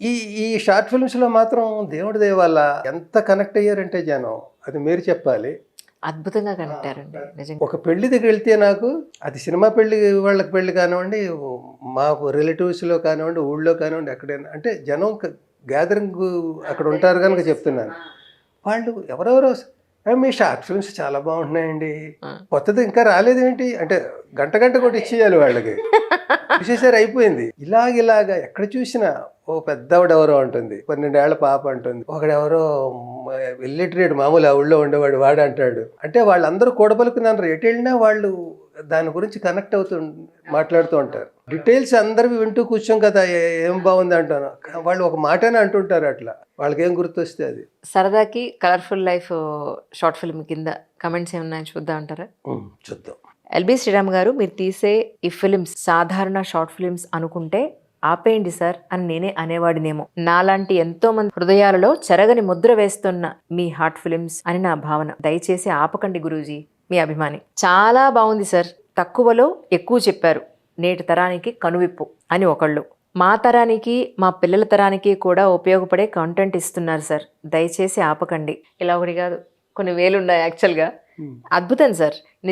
ఈ ఈ షార్ట్ ఫిల్మ్స్లో మాత్రం దేవుడి దయ వల్ల ఎంత కనెక్ట్ అయ్యారంటే జనం అది మీరు చెప్పాలి. అద్భుతంగా కనెక్టారండి ఒక పెళ్ళి దగ్గర వెళ్తే నాకు అది సినిమా పెళ్ళి వాళ్ళకి పెళ్ళి కానివ్వండి మాకు రిలేటివ్స్లో కానివ్వండి ఊళ్ళో కానివ్వండి ఎక్కడైనా అంటే జనం గ్యాదరింగ్ అక్కడ ఉంటారు కనుక చెప్తున్నాను. వాళ్ళు ఎవరెవరో "ఏ, మీ షార్ట్ ఫిల్మ్స్ చాలా బాగుంటున్నాయండి. కొత్తది ఇంకా రాలేదేంటి? అంటే గంట గంట కూడా ఇచ్చేయాలి వాళ్ళకి. చూసేసారి అయిపోయింది. ఇలాగ ఇలాగ ఎక్కడ చూసినా ఓ పెద్దవాడు ఎవరో ఉంటుంది పన్నెండేళ్ళ పాప అంటుంది. ఒకడెవరో వెళ్ళేటరేడు మామూలు ఆ ఊళ్ళో ఉండేవాడు వాడు అంటాడు అంటే వాళ్ళందరూ కూడబలుకున్నారు. ఎటు వెళ్ళినా వాళ్ళు దాని గురించి కనెక్ట్ అవుతూ మాట్లాడుతూ ఉంటారు. డీటెయిల్స్ అందరివి వింటూ కూర్చోం కదా ఏ- బాగుంది అంటాను. వాళ్ళు ఒక మాటనే అంటుంటారు అట్లా. వాళ్ళకి ఏం గుర్తొస్తే అది. సరదాకి కలర్ఫుల్ లైఫ్ షార్ట్ ఫిల్మ్ కింద కమెంట్స్ ఏమన్నా చూద్దాం అంటారా? చూద్దాం. ఎల్బి శ్రీరామ్ గారు మీరు తీసే ఈ ఫిలిమ్స్ సాధారణ షార్ట్ ఫిలిమ్స్ అనుకుంటే ఆపేయండి సార్ అని నేనే అనేవాడినేమో. నాలాంటి ఎంతో మంది హృదయాలలో చెరగని ముద్ర వేస్తున్న మీ హార్ట్ ఫిలిమ్స్ అని నా భావన. దయచేసి ఆపకండి గురూజీ మీ అభిమాని. చాలా బాగుంది సార్. తక్కువలో ఎక్కువ చెప్పారు. నేటి తరానికి కనువిప్పు అని ఒకళ్ళు. మా తరానికి మా పిల్లల తరానికి కూడా ఉపయోగపడే కంటెంట్ ఇస్తున్నారు సార్. దయచేసి ఆపకండి. ఇలా ఒకటి కాదు. కొన్ని వేలు ఉన్నాయి యాక్చువల్గా. అద్భుతం సార్.